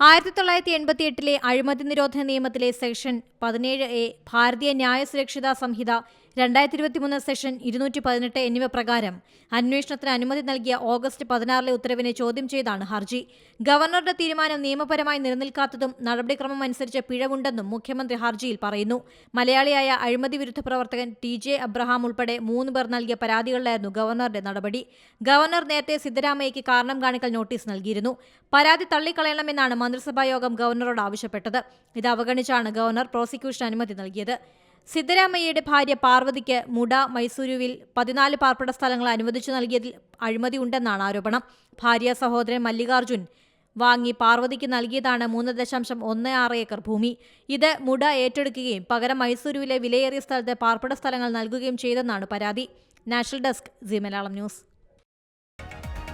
ആയിരത്തി തൊള്ളായിരത്തി എൺപത്തി എട്ടിലെ അഴിമതി നിരോധന നിയമത്തിലെ സെക്ഷൻ പതിനേഴ് എ ഭാരതീയ ന്യായ സുരക്ഷിതാ സംഹിത രണ്ടായിരത്തി ഇരുപത്തിമൂന്ന് സെക്ഷൻ ഇരുന്നൂറ്റി പതിനെട്ട് എന്നിവ പ്രകാരം അന്വേഷണത്തിന് അനുമതി നൽകിയ ഓഗസ്റ്റ് പതിനാറിലെ ഉത്തരവിനെ ചോദ്യം ചെയ്താണ് ഹർജി. ഗവർണറുടെ തീരുമാനം നിയമപരമായി നിലനിൽക്കാത്തതും നടപടിക്രമം അനുസരിച്ച് പിഴവുണ്ടെന്നും മുഖ്യമന്ത്രി ഹർജിയിൽ പറയുന്നു. മലയാളിയായ അഴിമതി വിരുദ്ധ പ്രവർത്തകൻ ടി ജെ അബ്രഹാം ഉൾപ്പെടെ മൂന്ന് പേർ നൽകിയ പരാതികളിലായിരുന്നു ഗവർണറുടെ നടപടി. ഗവർണർ നേരത്തെ സിദ്ധരാമയ്യയ്ക്ക് കാരണം കാണിക്കൽ നോട്ടീസ് നൽകിയിരുന്നു. പരാതി തള്ളിക്കളയണമെന്നാണ് മന്ത്രിസഭാ യോഗം ഗവർണറോട് ആവശ്യപ്പെട്ടത്. ഇത് അവഗണിച്ചാണ് ഗവർണർ പ്രോസിക്യൂഷൻ അനുമതി നൽകിയത്. സിദ്ധരാമയ്യയുടെ ഭാര്യ പാർവതിക്ക് മുട മൈസൂരുവിൽ പതിനാല് പാർപ്പിട സ്ഥലങ്ങൾ അനുവദിച്ചു നൽകിയതിൽ അഴിമതി ഉണ്ടെന്നാണ് ആരോപണം. ഭാര്യ സഹോദരൻ മല്ലികാർജുൻ വാങ്ങി പാർവതിക്ക് നൽകിയതാണ് മൂന്ന് ദശാംശം ഒന്ന് ആറ് ഏക്കർ ഭൂമി. ഇത് മുട ഏറ്റെടുക്കുകയും പകരം മൈസൂരുവിലെ വിലയേറിയ സ്ഥലത്ത് പാർപ്പിട സ്ഥലങ്ങൾ നൽകുകയും ചെയ്തെന്നാണ് പരാതി. National desk Zee Malayalam news.